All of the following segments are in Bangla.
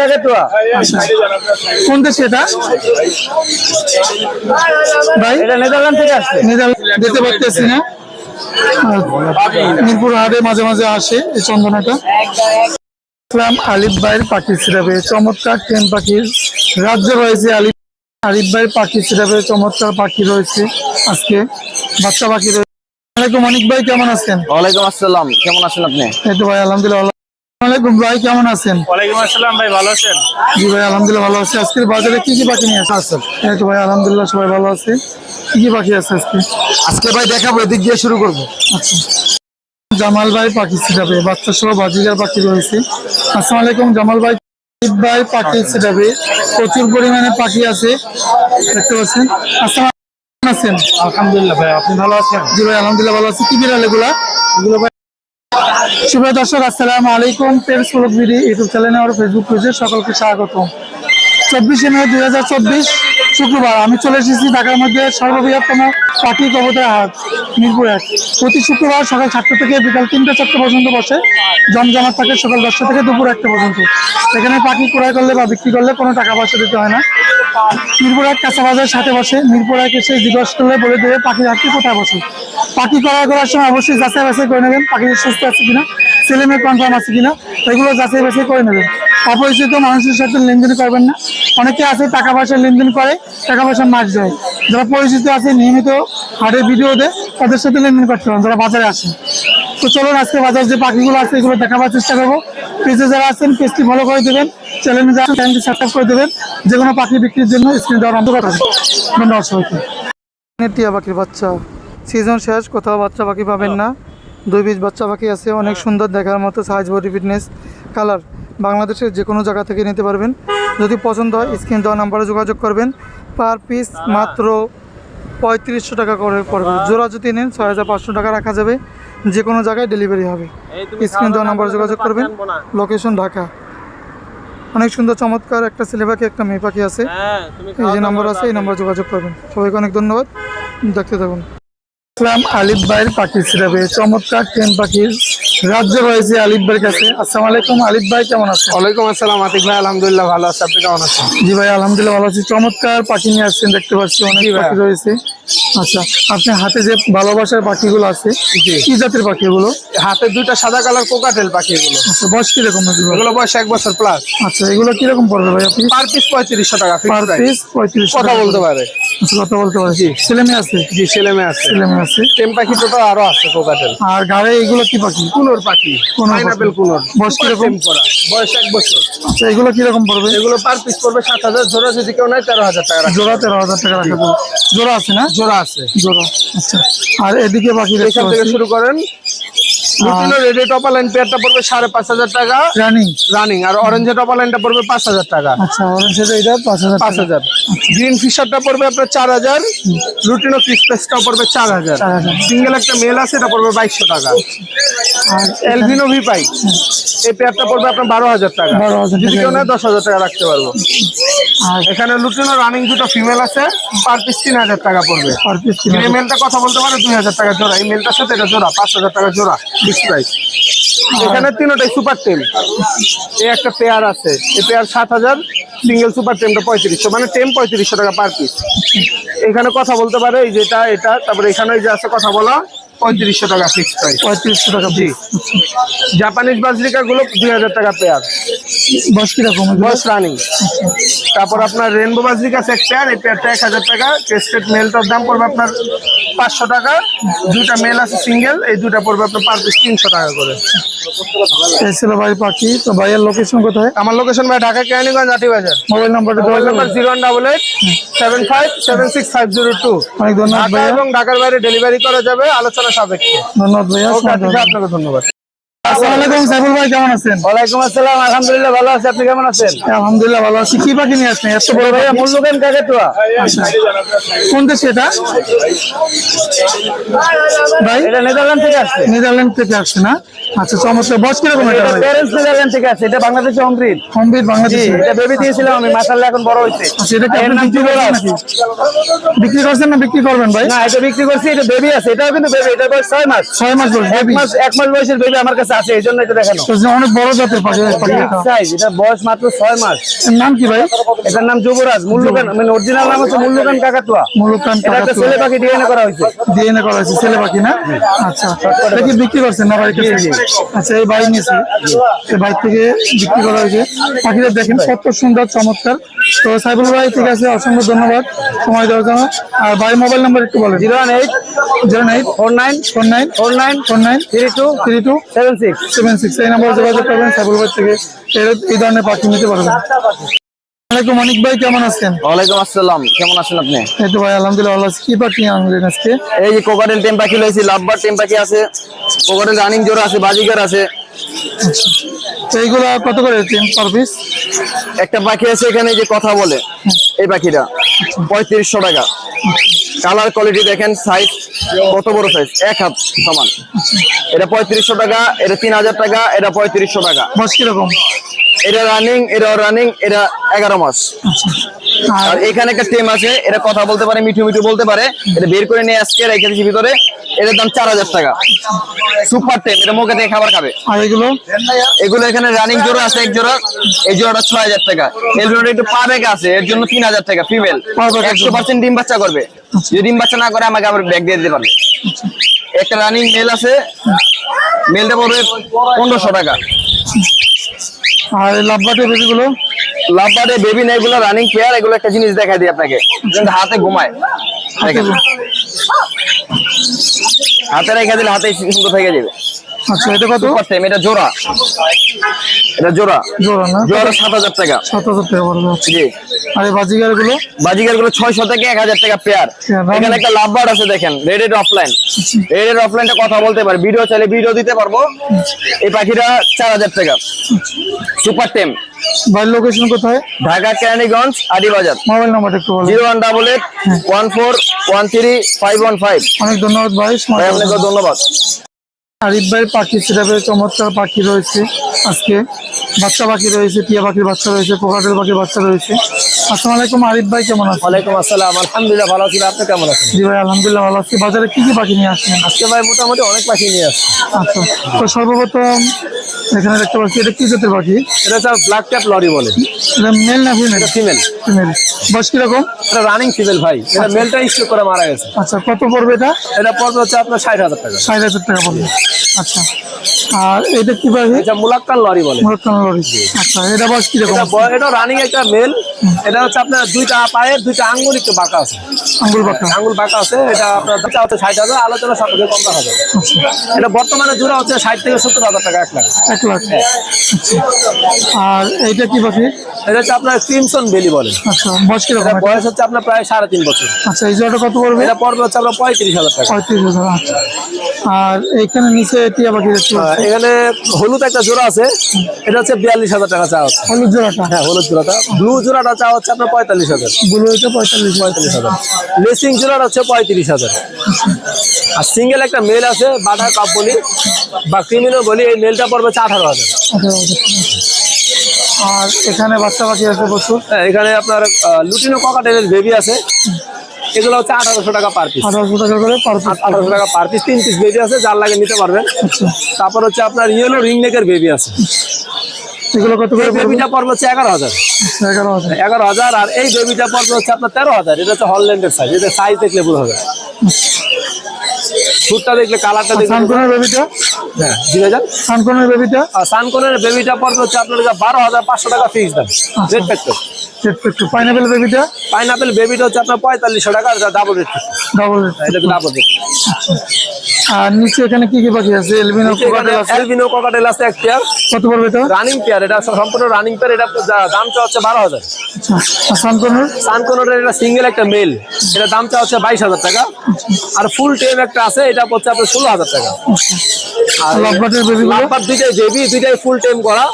কাকেতুয়া আচ্ছা কোন দেশে এটা? ভাই? এটা নেদারল্যান্ড থেকে আসছে। নেদারল্যান্ড দিতে পারতেছি না। মিরপুর হাটে মাঝে মাঝে আসে এই চন্দনাটা। ইসলাম আলিফ ভাইয়ের পাখি ছিটাবে চমৎকার ট্রেন পাখির রাজ্য রয়েছে আলিফ আলিফ ভাইয়ের পাখি ছিটাবে চমৎকার পাখি রয়েছে আজকে। বাচ্চা পাখি রয়েছে। অনিক ভাই কেমন আছেন? ওয়ালাইকুম আসসালাম কেমন আছেন আপনি? এই তো ভাই আলহামদুলিল্লাহ। আসসালামাইকুম ভাই কেমন আছেন? ওয়ালাইকুম আসসালাম ভাই ভালো আছেন? জি ভাই আলহামদুলিল্লাহ ভালো আছে। আজকের বাজারে কি কি পাখি নিয়ে আসছেন? এই তো ভাই আলহামদুলিল্লাহ সবাই ভালো আছে। কি কি পাখি আছে আজকে? আজকে ভাই দেখাবো এদিক দিয়ে শুরু করব। আচ্ছা। জামাল ভাই পাখি ছিটাবে বাচ্চা সহ বাজিকার পাখি রয়েছে। আসসালামু আলাইকুম জামাল ভাই। ভাই পাখি ছিটাবে। প্রচুর পরিমাণে পাখি আছে। দেখতে পাচ্ছেন? আসসালাম আছেন আলহামদুলিল্লাহ ভাই আপনি ভালো আছেন? জি ভাই আলহামদুলিল্লাহ ভালো আছি। কি বিড়াল এগুলা? এগুলো ভাই শুভ দর্শক আসসালামু আলাইকুম। ফলক বিডি ইউটিউব চ্যানেল আর ফেসবুক পেজে সকলকে স্বাগত চব্বিশে মে দুই হাজার চব্বিশ শুক্রবার। আমি চলে এসেছি ঢাকার মধ্যে সর্ববৃহত্তম পাখি কবুতর হাট, মিরপুর। প্রতি শুক্রবার সকাল সাতটা থেকে বিকাল তিনটা, চারটা পর্যন্ত বসে। জমজমাট থাকে সকাল দশটা থেকে দুপুর একটা পর্যন্ত। এখানে পাখি ক্রয় করলে বা বিক্রি করলে কোনো টাকা পয়সা দিতে হয় না। মিরপুর এক কাঁচা বাজার সাথে বসে, মিরপুর এক এসে জিজ্ঞাসা করলে বলে দেবে পাখির হাটটি কোথায় বসে। পাখি ক্রয় করার সময় অবশ্যই যাচাই বাছাই করে নেবেন, পাখি সুস্থ আছে কিনা। ছেলে মেয়ে কনফার্ম আছে কিনা, এগুলো যাচাই বাছাই করে নেবেন অপরিচিত মানুষের সাথে লেনদেন করবেন না। অনেকে আছে, টাকা পয়সা লেনদেন করে, টাকা পয়সা মার যায়। যারা পরিচিত আছে, নিয়মিত হাটের ভিডিও দেয়, তাদের সাথে লেনদেন করতে পারেন যারা বাজারে আসে। তো চলুন, আজকে বাজার যে পাখিগুলো আছে, এগুলো দেখাবার চেষ্টা করব। পেজে যারা আছেন, পেজটি ফলো করে দেবেন চ্যানেলে যারা চ্যানেলটি সাবস্ক্রাইব করে দেবেন, যে কোনো পাখি বিক্রির জন্য স্ক্রিন দেওয়ার অন্তর্গত আছে ধন্যবাদ সবাইকে। টিয়া পাখির বাচ্চা। সিজন শেষ, কোথাও বাচ্চা পাখি পাবেন না। দুই পিস বাচ্চা পাখি আছে অনেক সুন্দর দেখার মতো সাইজ বডি ফিটনেস কালার বাংলাদেশের যে কোনো জায়গা থেকে নিতে পারবেন। যদি পছন্দ হয় স্ক্রিন দেওয়া নাম্বারে যোগাযোগ করবেন। পার পিস মাত্র পঁয়ত্রিশশো টাকা করে পড়বে। জোড়া যদি নেন ছয় হাজার পাঁচশো টাকা রাখা যাবে। যে কোনো জায়গায় ডেলিভারি হবে। স্ক্রিন দেওয়া নাম্বারে যোগাযোগ করবেন। লোকেশন ঢাকা। অনেক সুন্দর চমৎকার একটা ছেলে পাখি একটা মেয়ে পাখি আছে। এই যে নাম্বার আছে এই নাম্বারে যোগাযোগ করবেন। সবাইকে অনেক ধন্যবাদ। দেখতে থাকুন। ইসলাম আলিফ ভাইয়ের পাখি সিরাপে চমৎকার ট্রেন পাখির রাজ্য রয়েছে আলিফ ভাইয়ের কাছে। আসসালাম আলাইকুম আলিফ ভাই কেমন আছেন? ওয়ালাইকুম আসসালাম আতিক ভাই আলহামদুলিল্লাহ ভালো আছে। আপনি কেমন আছেন? জি ভাই আলহামদুলিল্লাহ ভালো আছি। চমৎকার পাখি নিয়ে আসছেন দেখতে পাচ্ছি অনেক পাখি রয়েছে। আচ্ছা আপনি হাতে যে ভালোবাসার পাখিগুলো আছে জি। কি জাতের পাখি এগুলো হাতে দুইটা সাদা কালার কোকাটেল পাখি এগুলো আচ্ছা বয়স কীরকম এগুলো বয়স এক বছর প্লাস আচ্ছা এগুলো কীরকম পড়বে ভাই আপনি? পার পিস পঁয়ত্রিশশো টাকা পার পিস পঁয়ত্রিশ কথা বলতে পারে। আচ্ছা কথা বলতে ছেলে মেয়ে আছে? জি ছেলে মেয়ে আছে। ছেলে মেয়ে আছে। টেম পাখি তো আরও আছে কোকাটেল। আর গাড়ে এগুলো কি পাখি? কুনোর পাখি। Pineapple conure. বয়স কীরকম? করা। বয়স এক বছর। আচ্ছা এগুলো কীরকম পড়বে? এগুলো পার পিস পড়বে সাত হাজার জোড়া যদি কেউ নেয় তেরো হাজার টাকা জোড়া তেরো হাজার টাকা রাখা জোড়া আছে না? জোড়া আছে। জোড়া আচ্ছা। আর এদিকে বাকি এখান থেকে শুরু করেন। লুটিনো রেডি টপা লাইন পেয়ারটা পড়বে সাড়ে পাঁচ হাজার টাকা। রানিং? রানিং। আর অরেঞ্জে টপা লাইনটা পড়বে পাঁচ হাজার টাকা। আচ্ছা এটা পাঁচ হাজার পাঁচ হাজার। গ্রিন ফিশারটা পড়বে আপনার চার হাজার। লুটিনো ক্রিসপেসটাও পড়বে চার হাজার। সিঙ্গেল একটা মেল আছে এটা পড়বে বাইশশো টাকা। আর এলভিনো ভিপাই এই পেয়ারটা পড়বে আপনার বারো হাজার টাকা। যদি কেউ দশ হাজার টাকা রাখতে পারব। আর এখানে লুটিনো রানিং দুটো ফিমেল আছে পার পিস তিন হাজার টাকা পড়বে। পার পিস এই মেলটা কথা বলতে পারে দুই হাজার টাকা জোড়া। এই মেলটার সাথে এটা জোড়া পাঁচ হাজার টাকা জোড়া ফিক্স প্রাইস এখানে তিনটাই সুপার টেম এই একটা পেয়ার আছে। এই পেয়ার সাত হাজার সিঙ্গেল সুপার টেমটা পঁয়ত্রিশশো মানে টেম পঁয়ত্রিশশো টাকা পার পিস এখানে কথা বলতে পারে এই যেটা এটা তারপরে এখানে যে আছে কথা বলা। পঁয়ত্রিশশো টাকা ফিক্স প্রাইস পঁয়ত্রিশশো টাকা জি। জাপানিজ বাজরিকা গুলো দুই হাজার টাকা পেয়ার বয়স কীরকম? বয়স রানিং তারপর আপনার রেনবো বাজরিকা এক পেয়ার এই পেয়ারটা এক হাজার টাকা। টেস্টেড মেলটার দাম পড়বে আপনার পাঁচশো টাকা। দুইটা মেল আছে সিঙ্গেল এই দুইটা পড়বে আপনার পার পিস তিনশো টাকা করে। ছিল ভাই পাখি। তো ভাইয়ের লোকেশন কোথায়? আমার লোকেশন ভাই ঢাকা কেরানীগঞ্জ আটি বাজার। মোবাইল নাম্বারটা number zero double eight seven five seven six five zero two অনেক ধন্যবাদ এবং ঢাকার বাইরে ডেলিভারি করা যাবে। আলোচনা সাপেক্ষে ধন্যবাদ ভাইয়া। আপনাকে ধন্যবাদ আসসালামু আলাইকুম। সাইফুল ভাই কেমন আছেন? ওয়ালাইকুম আসসালাম। আলহামদুলিল্লাহ ভালো আছি। আপনি কেমন আছেন? আলহামদুলিল্লাহ ভালো আছি। কি পাখি নিয়ে আসছেন? এত বড় ভাইয়া মুল্লুকেন কাকেতুয়া আচ্ছা। কোন দেশে এটা? ভাই? এটা নেদারল্যান্ড থেকে আসছে। নেদারল্যান্ড থেকে আসছে না? আচ্ছা চমৎকার। বয়স কীরকম এটা এটা প্যারেন্টস নেদারল্যান্ড থেকে আসছে। এটা বাংলাদেশে অমৃত। কমপ্লিট জি এটা বেবি দিয়েছিলাম আমি। মাশাআল্লাহ এখন বড় হয়েছে। আচ্ছা এটা কি আপনি বিক্রি করবেন নাকি? বিক্রি করছেন না বিক্রি করবেন ভাই? না এটা বিক্রি করছি। এটা বেবি আছে। এটাও কিন্তু বেবি এটা বয়স মাস। ছয় মাস এক মাস এক মাস বয়সের বেবি আমার কাছে আছে এই জন্য এটা দেখানো। অনেক বড় জাতের সাইজ এটা বয়স মাত্র ছয় মাস। নাম কি ভাই? এটার নাম যুবরাজ মূল্যকান মানে অরিজিনাল নাম হচ্ছে মূল্যকান কাকাতুয়া। এটা একটা ছেলে পাখি ডিএনএ করা হয়েছে। ডিএনএ করা হয়েছে ছেলে পাখি না? আচ্ছা এটা কি বিক্রি করছেন না আচ্ছা এই নিয়েছে এই থেকে বিক্রি করা হয়েছে। পাখিটা দেখেন কত সুন্দর চমৎকার। তো সাইবুল ভাই ঠিক আছে অসংখ্য ধন্যবাদ। সময় দেওয়ার জন্য। আর বাড়ির মোবাইল নাম্বার একটু বলেন। Zero one eight zero nine four nine four nine four nine four nine three two three two seven six. Seven six এই নাম্বারে যোগাযোগ করবেন সাইবুল থেকে। এই ধরনের পাখি নিতে পারবেন। আসসালামাইকুম অনিক ভাই কেমন আছেন? ওয়ালাইকুম আসসালাম কেমন আছেন আপনি? এই তো ভাই আলহামদুলিল্লাহ ভালো আছি। কি পাখি আনলেন আজকে? এই যে কোকারেল টেম পাখি লইছি লাভবার টেম পাখি আছে কোকারেল রানিং আছে আছে। তো এইগুলা কত করে পার পিস একটা পাখি আছে এখানে যে কথা বলে এই পাখিটা। পঁয়ত্রিশশো টাকা। কালার কোয়ালিটি দেখেন সাইজ কত বড় সাইজ এক হাত সমান। এটা পঁয়ত্রিশশো টাকা এটা তিন হাজার টাকা এটা পঁয়ত্রিশশো টাকা। মাস কীরকম? এটা রানিং এটা রানিং এটা এগারো মাস। আর আর এখানে একটা টেম আছে এটা কথা বলতে পারে মিঠু মিঠু বলতে পারে। এটা বের করে নিয়ে আজকে রেখে দিচ্ছি ভিতরে। এটার দাম চার হাজার টাকা। সুপার টেম এটা মুখে থেকে খাবার খাবে। আর এগুলো? এগুলো এখানে রানিং জোড়া আছে এক জোড়া। এই জোড়াটা ছয় হাজার টাকা। এর জন্য একটু পা ব্যাগ আছে এর জন্য তিন হাজার টাকা ফিমেল এর একশো। পার্সেন্ট ডিম বাচ্চা করবে। যদি ডিম বাচ্চা না করে আমাকে আবার ব্যাগ দিয়ে দিতে পারবে। একটা রানিং মেল আছে। মেলটা পড়বে পনেরোশো টাকা। আর লাভবাটে বেবিগুলো লাভবারে বেবি নেই এগুলো রানিং পেয়ার এগুলো একটা জিনিস দেখাই দিই আপনাকে। কিন্তু হাতে ঘুমায়। দেখেন। হাতে রেখে দিলে হাতে সুন্দর থেকে যাবে। আচ্ছা এটা কত? এটা জোড়া। এটা জোড়া? জোড়া না? জোড়া সাত হাজার টাকা। সাত হাজার টাকা পড়বে। জি। আর এই বাজিগারগুলো বাজিকারগুলো ছয়শো থেকে এক হাজার টাকা পেয়ার এখানে একটা লাভবার আছে দেখেন। রেডেড অফলাইন রেডেড অফলাইনটা কথা বলতে পারে। ভিডিও চাইলে ভিডিও দিতে পারব। এই পাখিটা চার হাজার টাকা। সুপার টেম বাড়ির লোকেশন কোথায়? ঢাকা কেরানীগঞ্জ আদিবাজার। মোবাইল নাম্বারটা একটু বলেন। Zero one double eight one four one three five one five অনেক ধন্যবাদ ভাই আপনাকে ধন্যবাদ। আরিফ ভাইয়ের পাখি সেটা চমৎকার পাখি রয়েছে আজকে। বাচ্চা পাখি রয়েছে টিয়া পাখির বাচ্চা রয়েছে কোকাটেল পাখির বাচ্চা রয়েছে। আসসালামু আলাইকুম আরিফ ভাই কেমন আছেন? ওয়ালাইকুম আসসালাম আলহামদুলিল্লাহ ভালো আছি আপনি কেমন আছেন? জি ভাই আলহামদুলিল্লাহ ভালো আছি। বাজারে কি কি পাখি নিয়ে আসছেন? আজকে ভাই মোটামুটি অনেক পাখি নিয়ে আসছে। আচ্ছা তো সর্বপ্রথম এখানে দেখতে পাচ্ছি এটা কি জাতের পাখি? এটা হচ্ছে ব্ল্যাক ক্যাপ লরি বলে। এটা মেল না ফিমেল এটা ফিমেল ফিমেল বয়স কীরকম? এটা রানিং ফিমেল ভাই। এটা মেলটা ইস্যু করে মারা গেছে। আচ্ছা কত পড়বে এটা? এটা পড়বে হচ্ছে আপনার ষাট হাজার টাকা। ষাট হাজার টাকা পড়বে। আচ্ছা। আর এটা কি পাখি এটা মুলাক্কান লরি বলে। Moluccan lory. আচ্ছা এটা বয়স কীরকম এটা বয়- এটা রানিং একটা মেল এটা হচ্ছে আপনার দুইটা পায়ের দুইটা আঙ্গুল একটু বাঁকা আছে। আঙ্গুল পাকা আঙ্গুল বাঁকা আছে। এটা আপনার দামটা হচ্ছে ষাট হাজার আলোচনা সাপেক্ষে কম রাখা যাবে এটা বর্তমানে জোড়া হচ্ছে ষাট থেকে সত্তর হাজার টাকা এক লাখ। এক লাখ। আচ্ছা। আর এইটা কি পাখি এটা হচ্ছে আপনার ক্রিমসন বেলি বলে। আচ্ছা বয়স কীরকম এটা বয়স হচ্ছে আপনার প্রায় সাড়ে তিন বছর। আচ্ছা এই জোড়াটা কত পড়বে? এটা পড়বে হচ্ছে আপনার পঁয়ত্রিশ হাজার টাকা। পঁয়ত্রিশ হাজার আচ্ছা। আর এইখানে নিচে টিয়া পাখি দেখতে এখানে হলুদ একটা জোড়া আছে। এটা হচ্ছে বিয়াল্লিশ হাজার টাকা চা হচ্ছে। হলুদ জোড়াটা? হ্যাঁ হলুদ জোড়াটা। ব্লু জোড়াটা চা হচ্ছে আপনার পঁয়তাল্লিশ হাজার। ব্লু হচ্ছে পঁয়তাল্লিশ পঁয়তাল্লিশ হাজার। লেসিং জোড়াটা হচ্ছে পঁয়ত্রিশ হাজার। আর সিঙ্গেল একটা মেল আছে বাটা কাপ বলি বা ক্রিমিনো বলি এই মেলটা পড়বে হচ্ছে আঠারো হাজার। আর এখানে বাচ্চা পাখি আছে প্রচুর। হ্যাঁ, এখানে আপনার লুটিনো ককাটেলের বেবি আছে। এগুলো হচ্ছে আঠারোশো টাকা পার পিস আঠারোশো টাকা করে পার পিস আঠারোশো টাকা পার পিস তিন পিস বেবি আছে যার লাগে নিতে পারবেন। আচ্ছা। তারপর হচ্ছে আপনার ইয়েলো রিং নেকের বেবি আছে। এগুলো কত করে বেবিটা পড়বে? হচ্ছে এগারো হাজার। আচ্ছা, এগারো হাজার। আর এই বেবিটা পর্ব হচ্ছে আপনার তেরো হাজার। এটা হচ্ছে হলল্যান্ডের সাইজ এটা সাইজ দেখলে বোঝা হবে ফুটটা দেখলে কালারটা দেখলে সানকনের বেবিটা? হ্যাঁ জি ভাইজান। সানকনের বেবিটা? আর সানকনের বেবিটা পড়বে হচ্ছে আপনার বারো হাজার পাঁচশো টাকা ফিক্স দাম। রেড ফ্যাক্টর একটু পাইনাপেল বেবিটা? পাইনাপেল বেবিটা হচ্ছে আপনার পঁয়তাল্লিশশো টাকা ডাবল রেট ডাবল এটা ডাবল রেট আর নিচে এখানে কি কি পাখি আছে? এলবিনো কোকাটেল আছে। এলবিনো ককাটেল আছে এক পেয়ার কত পড়বে এটা? রানিং পেয়ার এটা সম্পূর্ণ রানিং পেয়ার এটা দামটা হচ্ছে বারো হাজার। আচ্ছা আর সানকনের এটা সিঙ্গেল একটা মেল এটা দামটা হচ্ছে বাইশ হাজার টাকা। আর ফুল টেম একটা আছে এটা হচ্ছে আপনার ষোলো হাজার টাকা। আর লাভবাটের বেবিগুলো লাভবার দুইটাই বেবি দুইটাই ফুল টেম করা।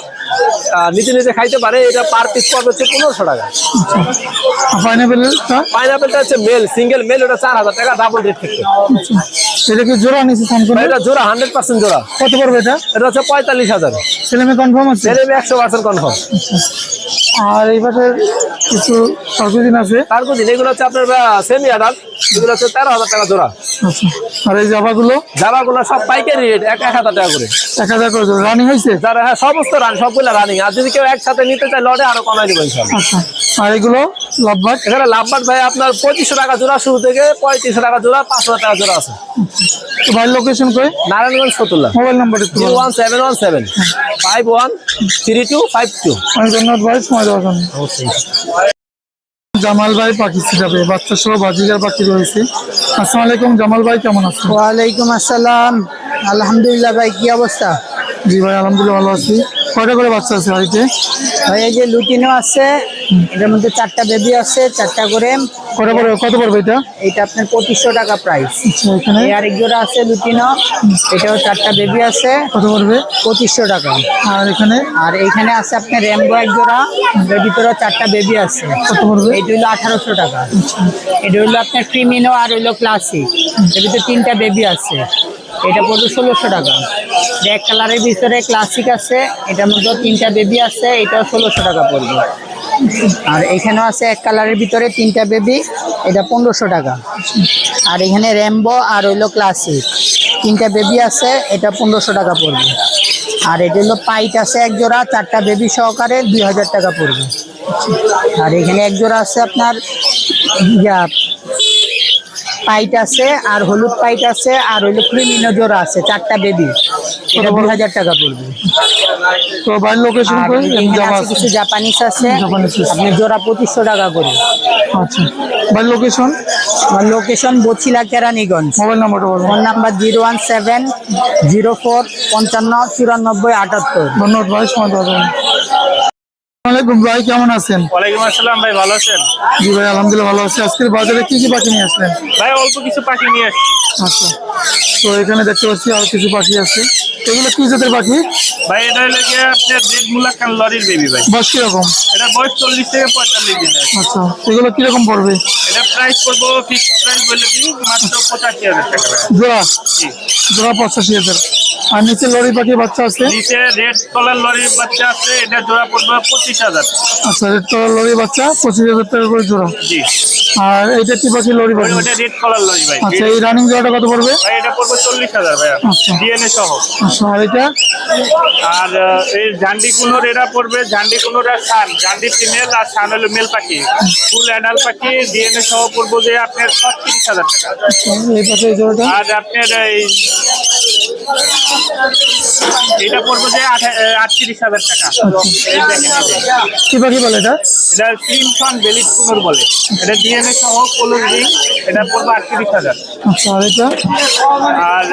নিজে নিজে খাইতে পারে এটা পার পিস পড়বে হচ্ছে পনেরোশো টাকা। পাইনাপেলটা পাইনাপেলটা হচ্ছে মেল সিঙ্গেল মেল ওটা চার হাজার টাকা ডাবল রেট থেকে। এটা কি জোড়া নিচ্ছে এটা জোড়া হান্ড্রেড পার্সেন্ট জোড়া। কত পড়বে এটা? এটা হচ্ছে পঁয়তাল্লিশ হাজার। ছেলে মেয়ে কনফার্ম আছে? ছেলে একশো পার্সেন্ট কনফার্ম আর এই পাশে কিছু সরকুদিন আছে? তার এগুলো হচ্ছে আপনার সেমি আডাল এগুলো হচ্ছে তেরো হাজার টাকা জোড়া। আচ্ছা। আর এই জামাগুলো? জামাগুলো সব পাইকারি রেট এক এক হাজার টাকা করে। এক হাজার করে রানিং হয়েছে? যারা হ্যাঁ সমস্ত রান সবগুলো রানিং আর যদি কেউ একসাথে নিতে চায় লটে আরও কমাই দেবেন আচ্ছা। আর এগুলো লাভবাট এখানে লাভবাট ভাই আপনার পঁচিশশো টাকা জোড়া শুরু থেকে পঁয়ত্রিশশো টাকা জোড়া পাঁচ হাজার টাকা জোড়া আছে। তো ভাই লোকেশন কই? Narayanganj Fatullah mobile number zero. One seven one seven five one three two five two ধন্যবাদ ভাই। সময় দেওয়ার জন্য। জামাল ভাই পাখি ছিটাবে বাচ্চা সহ বাজিকার পাখি রয়েছে। আসসালামু আলাইকুম জামাল ভাই কেমন আছেন? ওয়ালাইকুম আসসালাম। আলহামদুলিল্লাহ ভাই কি অবস্থা? জি ভাই আলহামদুলিল্লাহ ভালো আছি। কয়টা করে বাচ্চা আছে বাড়িতে? ভাই এই যে লুটিনো আছে এটার মধ্যে চারটা বেবি আছে চারটা করে। কয়টা করে কত পড়বে এটা? এটা আপনার পঁচিশশো টাকা প্রাইস আচ্ছা এখানে? এই আরেক জোড়া আছে লুটিনো। এটাও চারটা বেবি আছে। কত পড়বে? পঁচিশশো টাকা। আর এখানে? আর এইখানে আছে আপনার র্যাম্বো এক জোড়া। এর ভিতরে চারটা বেবি আছে। কত পড়বে? এটা হলো আঠারোশো টাকা। এটা হলো আপনার ক্রিমিনো আর হইল ক্লাসিক এর ভিতরে তিনটা বেবি আছে। এটা পড়বে ষোলোশো টাকা। ব্যাক কালারের ভিতরে ক্লাসিক আছে, এটার মধ্যে তিনটা বেবি আছে, এটাও ষোলোশো টাকা পড়বে। আর এখানেও আছে এক কালারের ভিতরে তিনটা বেবি এটা পনেরোশো টাকা। আর এখানে র্যাম্বো আর হইল ক্লাসিক তিনটা বেবি আছে, এটা পনেরোশো টাকা পড়বে। আর এটা হলো পাইট আছে এক জোড়া, চারটা বেবি সহকারে দুই হাজার টাকা পড়বে। আর এখানে এক জোড়া আছে আপনার পাইট আছে আর হলুদ পাইট আছে আর হইল ক্রিমিনো জোড়া আছে চারটা বেবি এটা দুই হাজার টাকা পড়বে। তো ভাই লোকেশন কিছু জাপানিজ আছে। আপনি জোড়া পঁচিশশো টাকা করে। আচ্ছা। ভাই লোকেশন আমার লোকেশন বছিলা কেরানীগঞ্জ। মোবাইল নাম্বারটা বলুন phone number zero one seven zero four পঞ্চান্ন চুরানব্বই আটাত্তর। ধন্যবাদ ভাই সময় আসসালামাইকুম ভাই কেমন আছেন? ওয়ালাইকুম আসসালাম ভাই ভালো আছেন? জি ভাই আলহামদুলিল্লাহ ভালো আছি। আজকের বাজারে কি কি পাখি নিয়ে আসলেন? ভাই অল্প কিছু পাখি নিয়ে আসছি। আচ্ছা। তো এখানে দেখতে পাচ্ছি আর কিছু পাখি আছে। এগুলো কি জাতের পাখি? ভাই এটা হলো আপনার রেড মুলা খান লরির বেবি ভাই। বয়স কীরকম? এটা বয়স চল্লিশ থেকে পঁয়তাল্লিশ দিন আচ্ছা। এগুলো কীরকম পড়বে? এটা প্রাইস করব ফিক্স প্রাইস বলে দিই মাত্র পঁচাশি হাজার টাকা। জোড়া? জোড়া পঁচাশি হাজার। আর নিচে লরি পাখি বাচ্চা আছে? নিচে রেড কালার লরি বাচ্চা আছে এটা জোড়া পড়বে পঁচিশ হাজার। আচ্ছা রেড কলার লরি বাচ্চা পঁচিশ হাজার টাকা করে জোড়া। জি। আর এইটা কি পাখি লরি পাখি। ওটা রেড কালার লরি ভাই। আচ্ছা এই রানিং জোড়াটা কত পড়বে? ভাই এটা পড়বে চল্লিশ হাজার ভাই আচ্ছা। ডিএনএ সহ। আচ্ছা আর এটা? আর এই ঝান্ডি কুনোর এরা পড়বে ঝান্ডি কুনোর আর সান ঝান্ডি ফিমেল আর সান হলো মেল পাখি। ফুল অ্যাডাল পাখি ডিএনএ সহ পড়ব যে আপনার ছত্রিশ হাজার টাকা। আচ্ছা, এই পাশে এই জোড়াটা? আর আপনার এই এটা পড়ব যে আটত্রিশ হাজার টাকা। এটা। কি পাখি বলে এটা? এটা ক্রিমসন বেলিট কুমোর বলে। এটা ডিএনএ সহ কলুর রিং এটা পড়ব আটত্রিশ হাজার। আচ্ছা আর এটা? আর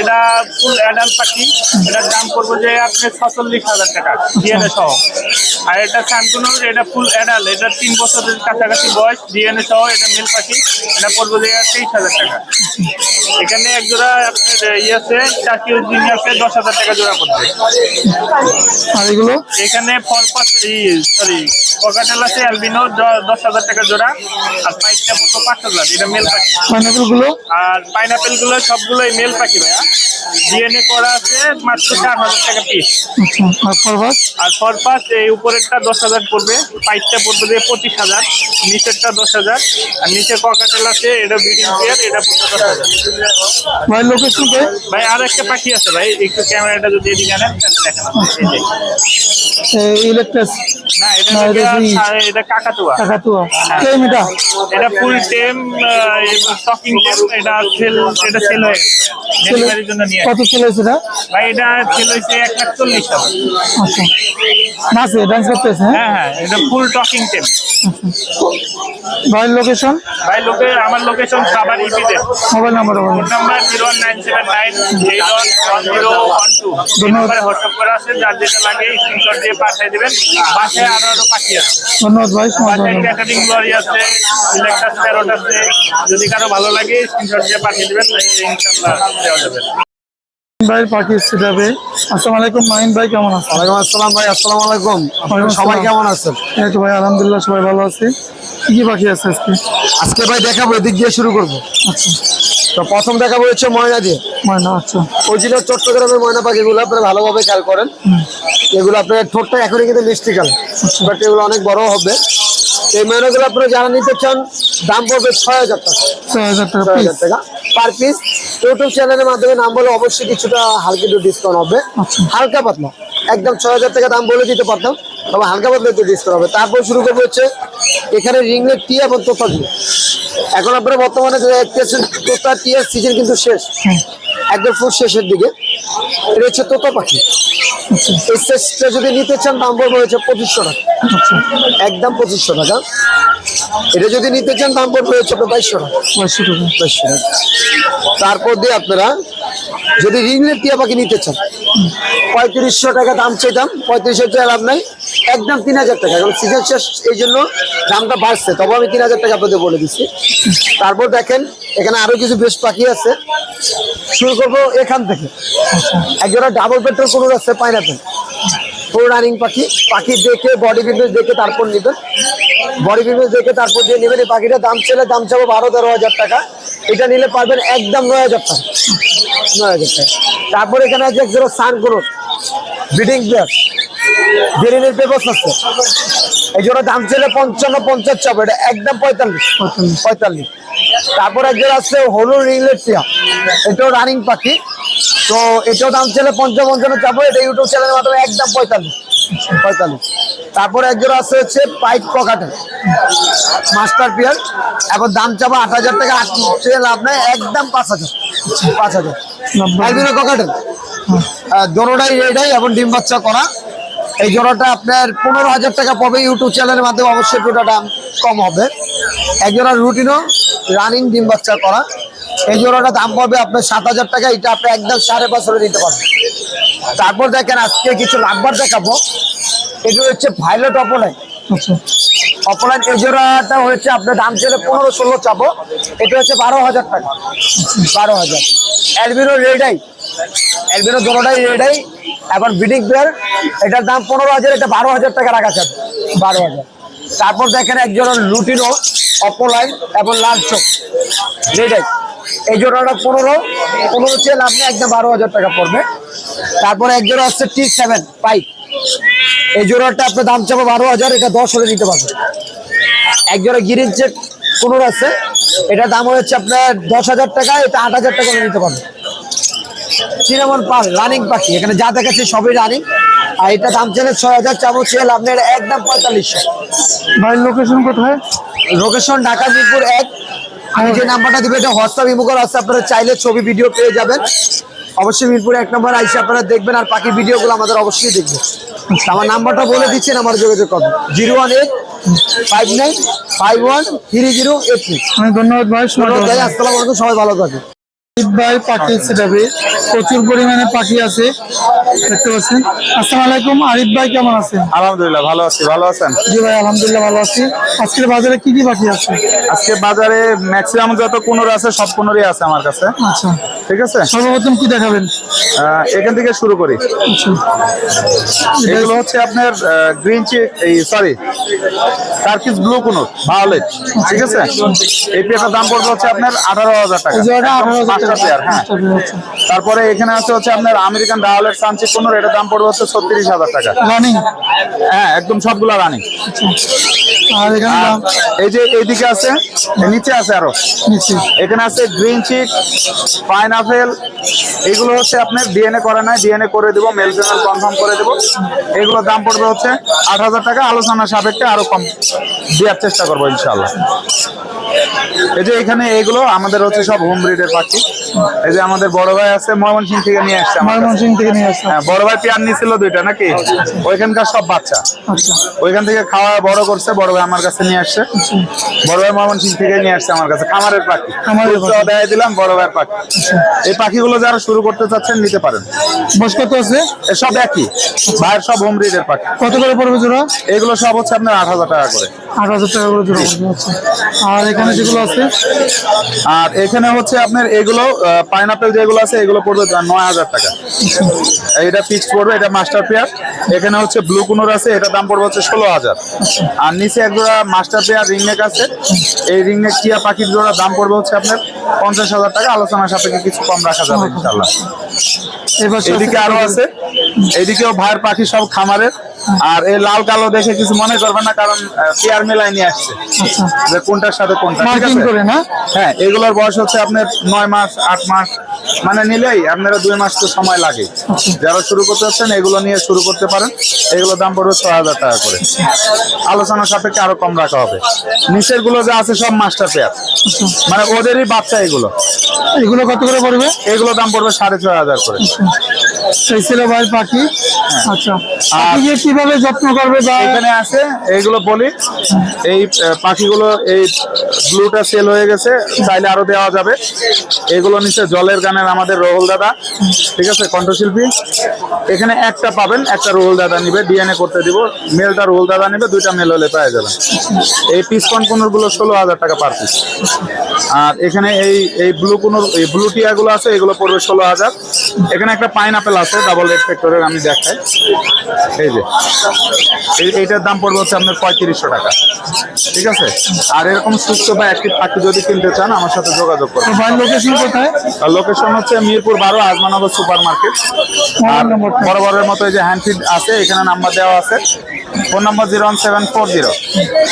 এটা ফুল অ্যাডাল্ট পাখি এটার দাম পড়ব যে আপনার ছচল্লিশ হাজার টাকা ডিএনএ সহ। আর এটা সানকুনুর এটা ফুল অ্যাডাল্ট এটা তিন বছরের কাছাকাছি বয়স ডিএনএ সহ এটা মেল পাখি এটা পড়ব যে তেইশ হাজার টাকা। এখানে এক জোড়া আপনার ইয়ে আছে চাকরি জিনি আছে দশ হাজার টাকা জোড়া পড়বে। আর এগুলো? এখানে ফরপাস সরি ককাটেল আছে অ্যালবিনো দশ হাজার টাকা জোড়া আর পাইপটা পড়ব পাঁচ হাজার এটা মেল পাখি পাইনাপেলগুলো আর পাইনাপেলগুলো সবগুলোই মেল পাখি ভাইয়া। ডিএনএ করা আছে মাত্র চার হাজার টাকা পিস আচ্ছা আর ফরভাস আর ফরপাস এই উপরেরটা দশ হাজার পড়বে পাইপটা পড়বে দিয়ে পঁচিশ হাজার নিচেরটা দশ হাজার আর নিচে ককাটেল আছে এটা পেয়ার এটা পড়বে দশ হাজার। ভাই লোকেশন ভাই আর একটা পাখি আছে ভাই একটু ক্যামেরাটা যদি এদিকে আনেন তাহলে দেখেন। ইলেকট্রাস না এটা এটা এটা কাকাতুয়া। কাকাতুয়া। কে মিটা এটা। ফুল টেম টকিং টেম এটা সেল এটা সেল হয়ে ডেলিভারির জন্য নিয়ে কত চলে সেটা ভাই এটা সেল হয়েছে এক লাখ চল্লিশ হাজার। আচ্ছা। নাচে ডান্স করতেছে হ্যাঁ? হ্যাঁ হ্যাঁ এটা ফুল টকিং টেম ভাই লোকেশন ভাই লোকে আমার location Savar ইপিতে mobile number phone number zero nine seven nine eight one one zero one two নাম্বারে হোয়াটসঅ্যাপ করা আছে যার যেটা লাগে স্ক্রিনশট দিয়ে পাঠিয়ে দেবেন। বাসায় ধন্যবাদ ভাই সময় বাসায় দেওয়ার জন্য। ক্যাটারিং লরি আছে ইলেকট্রাস প্যারট আছে। যদি কারও ভালো লাগে স্ক্রিনশট দিয়ে পাঠিয়ে দেবেন ইনশাল্লাহ দেওয়া যাবে। ভাই পাখি ছিটাবে। আসসালামু আলাইকুম ভাই কেমন আছেন? ওয়ালাইকুম আসসালাম ভাই আসসালামু আলাইকুম। সবাই কেমন আছেন? এই তো ভাই আলহামদুলিল্লাহ সবাই ভালো আছে। কি কি পাখি আছে আজকে? আজকে ভাই দেখাবো এদিক দিয়ে শুরু করব। আচ্ছা। তো প্রথম দেখাবো হচ্ছে ময়না দিয়ে। ময়না আচ্ছা। অরিজিনাল চট্টগ্রামের ময়না পাখিগুলো আপনারা ভালোভাবে খেয়াল করেন। এগুলো আপনার ঠোঁটটা এখনই কিন্তু মিষ্টি কালার বাট এগুলো অনেক বড় হবে। এই ময়নাগুলো আপনারা যারা নিতে চান দাম পড়বে ছয় হাজার টাকা। ছয় হাজার টাকা ছয় হাজার টাকা পার পিস ইউটিউব চ্যানেলের মাধ্যমে নাম বলে অবশ্যই কিছুটা হালকা একটু ডিসকাউন্ট হবে। আচ্ছা। হালকা পাতলা। একদম ছয় হাজার টাকা দাম বলে দিতে পারতাম। তবে হালকা পাতলা একটু ডিসকাউন্ট হবে। তারপর শুরু করব হচ্ছে এখানে রিংলেট টি এবং তোতা টি এখন আপনারা বর্তমানে তোতা টিয়ার সিজন কিন্তু শেষ। একদম ফুল শেষের দিকে। এটা হচ্ছে তোতা পাখি। এই সেটটা যদি নিতে চান দাম পড়বে হচ্ছে পঁচিশশো টাকা। একদম পঁচিশশো টাকা। এটা যদি নিতে চান দাম পড়বে হচ্ছে আপনার বাইশশো টাকা। বাইশশো টাকা। বাইশশো টাকা। তারপর দিয়ে আপনারা যদি রিংলেট টিয়া পাখি নিতে চান পঁয়ত্রিশশো টাকা দাম চাইতাম, পঁয়ত্রিশশো টাকা লাভ নাই। একদম তিন হাজার টাকা। এখন সিজন শেষ, এই জন্য দামটা বাড়ছে। তবে আমি তিন হাজার টাকা আপনাদের বলে দিচ্ছি। তারপর দেখেন, এখানে আরও কিছু বেশ পাখি আছে। শুরু করব এখান থেকে। একজোড়া ডাবল পেট্রোল কোনো আছে পাইনাপেল ফুল রানিং পাখি। পাখি দেখে বডি ফিটনেস দেখে তারপর নেবেন বডি ফিটনেস দেখে তারপর দিয়ে নেবেন এই পাখিটার দাম ছেলে দাম চাবো বারো তেরো হাজার টাকা। এটা নিলে পারবেন একদম নয় হাজার টাকা। নয় হাজার টাকা। তারপর এখানে আছে একজোড়া সান গ্রোথ ব্রিডিং প্লেয়ার গ্রিনের পেপার আছে। এই জোড়া দাম ছেলে পঞ্চান্ন পঞ্চাশ চাবো। এটা একদম পঁয়তাল্লিশ। পঁয়তাল্লিশ। তারপর একজন আছে হলুদ রিংলেট টিয়া এটাও রানিং পাখি। তো এটাও দাম ছেলে পঞ্চাশ পঞ্চান্ন চাবো এটা ইউটিউব চ্যানেলের মাধ্যমে একদম পঁয়তাল্লিশ পঁয়তাল্লিশ। তারপর একজন আছে হচ্ছে পাইপ পকাটে মাস্টার পিয়ার এখন দাম চাবো আট হাজার টাকা আট লাভ নাই একদম পাঁচ হাজার পাঁচ হাজার। অ্যালবিনো ককাটেল দোনোটাই রেডাই এবং ডিম বাচ্চা করা। এই জোড়াটা আপনার পনেরো হাজার টাকা পাবে ইউটিউব চ্যানেলের মাধ্যমে অবশ্যই দুটা দাম কম হবে। এক জোড়া রুটিনও রানিং ডিম বাচ্চা করা। এই জোড়াটা দাম পড়বে আপনার সাত হাজার টাকা এটা আপনি একদম সাড়ে হলে দিতে পারবেন। তারপর দেখেন আজকে কিছু লাভবার দেখাবো। এগুলো হচ্ছে ভাইলট অপলাই আচ্ছা। অপলাইন এই জোড়াটা হচ্ছে আপনার দাম ছিল পনেরো ষোলো চাবো। এটা হচ্ছে বারো হাজার টাকা। বারো হাজার। অ্যালবিনো রেডাই অ্যালবিনো দোনোটাই রেডাই এখন বিডিং প্লেয়ার এটার দাম পনেরো হাজার এটা বারো হাজার টাকা রাখা যাবে বারো হাজার। তারপর দেখেন একজন লুটিনো অপলাইন এবং লাল চোখ। রেডাই এই জোড়াটা পনেরো পনেরো চেল আপনি একদম বারো হাজার টাকা পড়বে। তারপরে এক জোড়া হচ্ছে টি সেভেন পাইপ এই জোড়াটা আপনার দাম চাবো বারো হাজার এটা দশ হলে নিতে পারবেন। এক জোড়া গিরির চেক পনেরো আছে এটার দাম হচ্ছে আপনার দশ হাজার টাকা এটা আট হাজার টাকা নিতে পারবেন। চিনামন পাল রানিং পাখি এখানে যা দেখাচ্ছে সবই রানিং আর এটা দাম চলে ছয় হাজার চামচ চেল আপনার একদম পঁয়তাল্লিশশো। ভাইয়ের লোকেশন কোথায়? লোকেশন ঢাকা মিরপুর এক। আমি যে নাম্বারটা দিব এটা হোয়াটসঅ্যাপ ইমো করা আছে আপনারা চাইলে ছবি ভিডিও পেয়ে যাবেন। অবশ্যই মিরপুরে এক নম্বর আইসে আপনারা দেখবেন আর বাকি ভিডিওগুলো আমাদের অবশ্যই দেখবেন। আমার নাম্বারটা বলে দিচ্ছেন আমার যোগাযোগ করবেন zero one eight five nine five one three zero eight three. ধন্যবাদ ভাই। আসসালামু আলাইকুম সবাই ভালো থাকবেন। ঈদ ভাই পাখি সেটাবে প্রচুর পরিমাণে পাখি আছে। দেখতে পাচ্ছেন। আসসালামু আলাইকুম আরিফ ভাই কেমন আছেন? আলহামদুলিল্লাহ ভালো আছি। ভালো আছেন? জি ভাই আলহামদুলিল্লাহ ভালো আছি। আজকের বাজারে কি কি পাখি আছে? আজকে বাজারে ম্যাক্সিমাম যত কুনোর আছে সব কুনোরই আছে আমার কাছে। আচ্ছা। ঠিক আছে? সর্বপ্রথম কি দেখাবেন? এখান থেকে শুরু করি। আচ্ছা। এগুলো হচ্ছে আপনার গ্রিন এই sorry turquoise blue conure violet ঠিক আছে? এই পেয়ারটার দাম পড়বে হচ্ছে আপনার আঠারো হাজার টাকা। এই জোড়াটা একদম 18,000 পাঁচটা টাকা। পেয়ার হ্যাঁ আচ্ছা। তারপরে এখানে আছে হচ্ছে আপনার আমেরিকান ডায়ালেট সানচিক কুনোর এটার দাম পড়বে হচ্ছে ছত্রিশ হাজার টাকা। রানিং হ্যাঁ একদম সবগুলা রানিং আর এখানে এই যে এইদিকে আছে নিচে আছে আরও। এখানে আছে গ্রিন চিক পাইনাপেল এগুলো হচ্ছে আপনার ডিএনএ করে নাই ডিএনএ করে দেবো মেল ফিমেল কনফার্ম করে দেবো। এগুলোর দাম পড়বে হচ্ছে আট হাজার টাকা আলোচনা সাপেক্ষে আরও কম দেওয়ার চেষ্টা করব ইনশাল্লাহ এই যে এখানে এগুলো আমাদের হচ্ছে সব হোম ব্রিডের পাখি। এই যে আমাদের বড় ভাই আছে ময়মনসিং থেকে নিয়ে আসছে। ময়মনসিং থেকে নিয়ে আসছে। হ্যাঁ বড় ভাই পেয়ার নিয়েছিল দুইটা নাকি? ওইখানকার সব বাচ্চা। আচ্ছা। ওইখান থেকে খাওয়া বড় করছে বড় ভাই আমার কাছে নিয়ে আসছে। বড় ভাই ময়মনসিং থেকে নিয়ে আসছে আমার কাছে খামারের পাখি। খামারের। দেয় দিলাম বড় ভাইয়ের পাখি। এই পাখিগুলো যারা শুরু করতে চাচ্ছেন নিতে পারেন। বয়স কত আছে? এসব একই। ভাইয়ের সব হোম ব্রিডের পাখি। কত করে পড়বে জোড়া? এগুলো সব হচ্ছে আপনার আট হাজার টাকা করে। আট হাজার টাকা করে জোড়া আচ্ছা। আর এখানে যেগুলো আছে? আর এখানে হচ্ছে আপনার এগুলো পাইনাপেল যেগুলো আছে এগুলো পড়বে নয় হাজার টাকা। এটা ফিক্সড পড়বে এটা মাস্টার পেয়ার এখানে হচ্ছে ব্লু কুনোর আছে এটা দাম পড়বে হচ্ছে ষোলো হাজার। আর নিচে এক জোড়া মাস্টার পেয়ার রিংনেক আছে। এই রিংনেক টিয়া পাখির জোড়া দাম পড়বে হচ্ছে আপনার পঞ্চাশ হাজার টাকা। আলোচনার সাপেক্ষে কিছু কম রাখা যাবে ইনশাল্লাহ এবার এদিকে আরও আছে। এদিকেও ভাইয়ের পাখি সব খামারের আর এই লাল কালো দেখে কিছু মনে করবেন না কারণ পেয়ার মেলায় নিয়ে আসছে। যে কোনটার সাথে কোনটা করে না? হ্যাঁ এগুলোর বয়স হচ্ছে আপনার নয় মাস আট মাস। মানে নিলেই আপনারা দুই মাস তো সময় লাগে। যারা শুরু করতে চাচ্ছেন এগুলো নিয়ে শুরু করতে পারেন। এগুলো দাম পড়বে ছ হাজার টাকা করে। আলোচনা সাপেক্ষে আরও কম রাখা হবে। নিচেরগুলো যা আছে সব মাস্টার পেয়ার। মানে ওদেরই বাচ্চা এগুলো। এগুলো কত করে পড়বে? এগুলো দাম পড়বে সাড়ে ছয় হাজার করে। ছিল ভাই পাখি। আচ্ছা। আর- পাখিকে কীভাবে যত্ন করবে বা এখানে আছে এইগুলো বলি এই পাখিগুলো এই ব্লুটা সেল হয়ে গেছে চাইলে আরও দেওয়া যাবে। এগুলো নিচে জলের গানের আমাদের রোহল দাদা ঠিক আছে কণ্ঠশিল্পী। এখানে একটা পাবেন একটা রোহল দাদা নিবে ডিএনএ করতে দিব। মেলটা রোহল দাদা নিবে দুইটা মেল হলে পেয়ে যাবেন এই পিস কনকনুরগুলো ষোলো হাজার টাকা পার পিস। আর এখানে এই এই ব্লু কুনুর এই ব্লু টিয়া গুলো আছে এগুলো পড়বে ষোলো হাজার। এখানে একটা পাইন আপেল আছে ডাবল রেড ফ্যাক্টরের আমি দেখাই। এই যে এই- এইটার দাম পড়বে হচ্ছে আপনার পঁয়ত্রিশশো টাকা। ঠিক আছে? আর এরকম সুস্থ বা অ্যাক্টিভ পাখি যদি কিনতে চান আমার সাথে যোগাযোগ করুন। লোকেশন কোথায়? আর লোকেশন হচ্ছে মিরপুর বারো আজমানগর সুপার মার্কেট আর নম্বরটা? বরাবরের মতো এই যে হ্যান্ড ফিড আছে এখানে নাম্বার দেওয়া আছে। Phone number zero one seven four zero.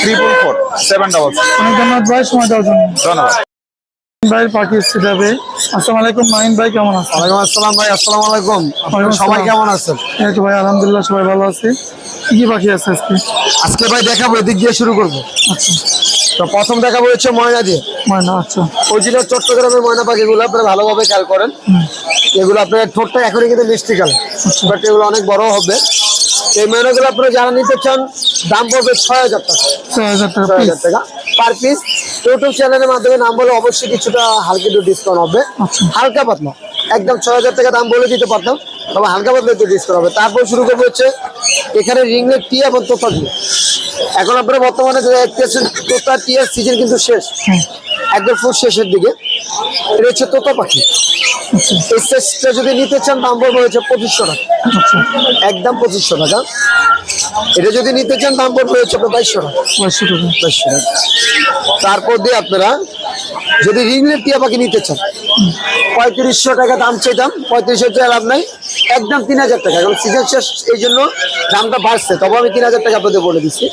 Triple four seven double ধন্যবাদ ভাই সময় দেওয়ার জন্য। ধন্যবাদ। ভাই পাখি আসসালামু আলাইকুম মাহিন ভাই কেমন আছেন? ওয়ালাইকুম আসসালাম ভাই আসসালামু আলাইকুম। সবাই কেমন আছেন? এই তো ভাই আলহামদুলিল্লাহ সবাই ভালো আছে। কি কি পাখি আছে আজকে? আজকে ভাই দেখাবো এদিক দিয়ে শুরু করব। আচ্ছা। তো প্রথম দেখাবো হচ্ছে ময়না দিয়ে। ময়না আচ্ছা। অরিজিনাল চট্টগ্রামের ময়না পাখিগুলো আপনারা ভালোভাবে খেয়াল করেন। এগুলো আপনার ঠোঁটটা এখনই কিন্তু মিষ্টি কালার বাট এগুলো অনেক বড় হবে। এই ময়নাগুলো আপনারা যারা নিতে চান দাম পড়বে ছয় হাজার টাকা। ছয় হাজার টাকা ছয় হাজার টাকা পার পিস ইউটিউব চ্যানেলের মাধ্যমে নাম বলে অবশ্যই কিছুটা হালকা একটু ডিসকাউন্ট হবে। আচ্ছা। হালকা পাতলা। একদম ছয় হাজার টাকা দাম বলে দিতে পারতাম তবে হালকা পাতলা একটু ডিসকাউন্ট হবে। তারপর শুরু করব হচ্ছে এখানে রিংলেট টি এবং তোতা দিয়ে। এখন আপনারা বর্তমানে তোতা টিয়ার সিজন কিন্তু শেষ। একদম ফুল শেষের দিকে। এটা হচ্ছে তোতা পাখি। এই সেটটা যদি নিতে চান দাম পড়বে হচ্ছে পঁচিশশো টাকা। একদম পঁচিশশো টাকা। এটা যদি নিতে চান দাম পড়বে হচ্ছে আপনার বাইশশো টাকা। বাইশশো টাকা। বাইশশো টাকা। তারপর দিয়ে আপনারা যদি রিংলেট টিয়া পাখি নিতে চান পঁয়ত্রিশশো টাকা দাম চাইতাম, পঁয়ত্রিশশো টাকা লাভ নাই। একদম তিন হাজার টাকা, কারণ সিজন শেষ, এই জন্য দামটা বাড়ছে। তবে আমি তিন হাজার টাকা আপনাদের বলে দিচ্ছি।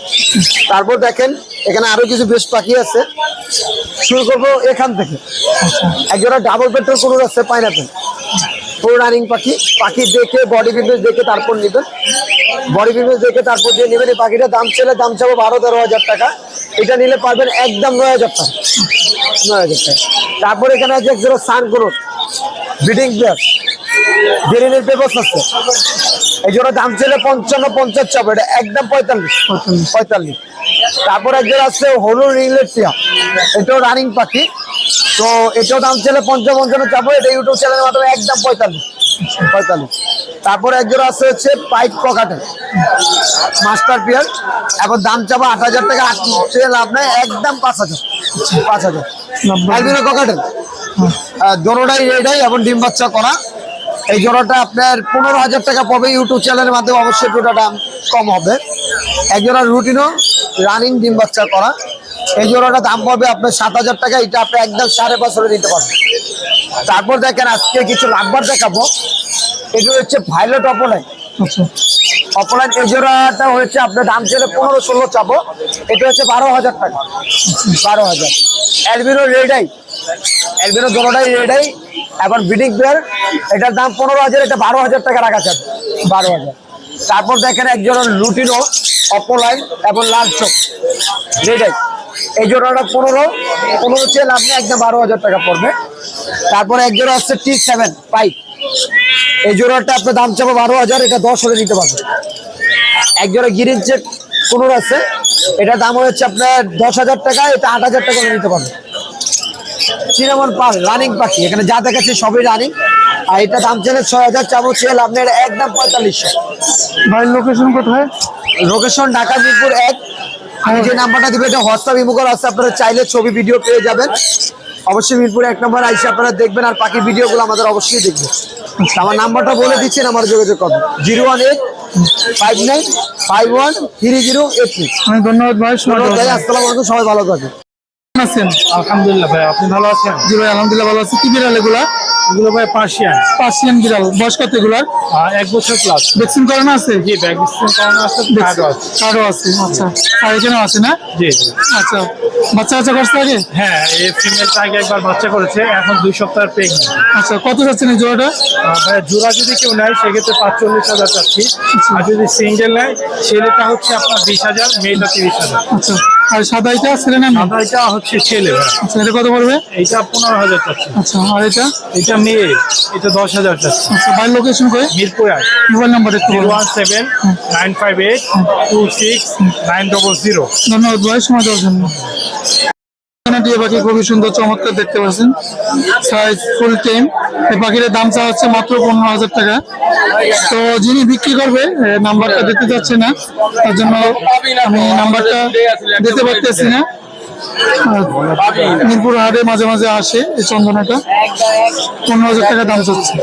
তারপর দেখেন, এখানে আরও কিছু বেশ পাখি আছে। শুরু করব এখান থেকে। একজোড়া ডাবল পেট্রোল কোনো আছে পাইনাপেল পুরো রানিং পাখি। পাখি দেখে বডি ফিটনেস দেখে তারপর নেবেন। বডি ফিটনেস দেখে তারপর দিয়ে নেবেন। এই পাখিটা দাম ছেলে দাম চাবো বারো তেরো হাজার টাকা। এটা নিলে পারবেন একদম নয় হাজার টাকা। নয় হাজার টাকা। তারপর এখানে আছে একজোড়া সান কোনো ব্রিডিং প্লেয়ার জেরিনের পেপার আছে। এই জোড়া দাম ছিল পঞ্চান্ন পঞ্চাশ চাপো এটা একদম পঁয়তাল্লিশ। পঁয়তাল্লিশ। তারপর একজন আছে হলুদ রিংলেট টিয়া এটাও রানিং পাখি। তো এটাও দাম ছিল পঞ্চাশ পঞ্চান্ন চাপো এটা ইউটিউব চ্যানেলের মাধ্যমে একদম পঁয়তাল্লিশ। পঁয়তাল্লিশ। তারপর একজন আছে হচ্ছে পাইপ পকাটের মাস্টার পিয়ার। এখন দাম চাবো আট হাজার টাকা। আট লাভ নাই, একদম পাঁচ হাজার। পাঁচ হাজার। একদিনে ককাটের দোনোটাই রেডাই এবং ডিম বাচ্চা করা। এই জোড়াটা আপনার পনেরো হাজার টাকা পাবে ইউটিউব চ্যানেলের মাধ্যমে। অবশ্যই দুটা দাম কম হবে। এক জোড়া রুটিনও রানিং ডিম বাচ্চা করা। এই জোড়াটা দাম পাবে আপনার সাত হাজার টাকা। এটা আপনি একদম সাড়ে বছরে দিতে পারবেন। তারপর দেখেন আজকে কিছু লাভবার দেখাবো। এটা হচ্ছে ভাইলট অপলাইন অপলাইন এই জোড়াটা হচ্ছে আপনার দাম ছিল পনেরো ষোলো চাপো এটা হচ্ছে বারো হাজার টাকা। বারো হাজার। অ্যালবিনো রেডাই অ্যালবিনো দোনোটাই রেডাই এখন বিডিং প্লেয়ার এটার দাম পনেরো হাজার এটা বারো হাজার টাকা রাখা যাবে। বারো হাজার। তারপর দেখেন একজন লুটিনো অপলাইন এবং লাল চোখ। রেডাই এই জোড়াটা পনেরো পনেরো লাভ নেই একদম বারো হাজার টাকা পড়বে। তারপরে এক জোড়া আসছে টি সেভেন পাইপ। এই জোড়াটা আপনার দাম চাবো বারো হাজার, এটা দশ হলে নিতে পারবেন। এক জোড়া গিরিন চেক কোনো আছে। এটা দাম হচ্ছে আপনার দশ হাজার টাকা, এটা আট হাজার টাকা নিতে পারবেন। চিনামন পাল রানিং পাখি, এখানে যা দেখাচ্ছে সবই রানিং। আর এটা দাম চলে ছয় হাজার, চাবো চেল আপনার একদম পঁয়তাল্লিশশো। ভাই লোকেশন কোথায়? লোকেশন ঢাকা মিরপুর এক। আমি যে নাম্বারটা দিবে এটা হোয়াটসঅ্যাপ ইমো করা আছে আপনারা চাইলে ছবি ভিডিও পেয়ে যাবেন। অবশ্যই মিরপুর এক নম্বর আইসে আপনারা দেখবেন আর পাখির ভিডিওগুলো আমাদের অবশ্যই দেখবেন। আমার নাম্বারটা বলে দিচ্ছেন আমার যোগাযোগ করবেন। Zero one eight five nine five one three zero eight three অনেক ধন্যবাদ ভাই আসসালামু আলাইকুম সবাই ভালো কেমন আছেন? আলহামদুলিল্লাহ ভাই আপনি ভালো আছেন? জি ভাই আলহামদুলিল্লাহ ভালো আছি। কি বিড়াল এগুলা? এগুলো ভাই পার্সিয়ান। পার্সিয়ান বিড়াল। বয়স কত এগুলার? এক বছর প্লাস ভ্যাকসিন করানো আছে? জি ব্যাগ করানো আছে কার্ডও আছে। আচ্ছা। আর এখানেও আছে না? জি জি। আচ্ছা। বাচ্চা কাচ্চা করছে আগে? হ্যাঁ এই ফিমেলটা আগে একবার বাচ্চা করেছে এখন দুই সপ্তাহের প্রেগনেন্ট আচ্ছা কত যাচ্ছেন এই জোড়াটা? ভাই জোড়া যদি কেউ নেয় সেক্ষেত্রে পাঁচচল্লিশ হাজার চাচ্ছি। আর যদি সিঙ্গেল নেয় ছেলেটা হচ্ছে আপনার বিশ হাজার মেয়েটা তিরিশ হাজার। আচ্ছা। আর সাদাইটা ছেলে না মেয়ে? সাদা এটা হচ্ছে ছেলে আচ্ছা এটা কত পড়বে? এইটা পনেরো হাজার চাচ্ছি আচ্ছা আর এটা? এটা মেয়ে এটা দশ হাজার চাচ্ছি আচ্ছা বাড়ির লোকেশন করে মিরপুর আট। মোবাইল নাম্বার একটু zero one seven nine five eight two six nine double zero. ধন্যবাদ ভাই সময় দেওয়ার জন্য। টিয়া পাখি খুবই সুন্দর চমৎকার দেখতে পাচ্ছেন। সাইজ ফুল টাইম এই পাখিটার দাম চা হচ্ছে মাত্র পনেরো হাজার টাকা। তো যিনি বিক্রি করবে নাম্বারটা দিতে যাচ্ছে না। তার জন্য আমি নাম্বারটা দিতে পারতেছি না। মিরপুর হাটে মাঝে মাঝে আসে এই চন্দনাটা। পনেরো হাজার টাকা দাম চাচ্ছে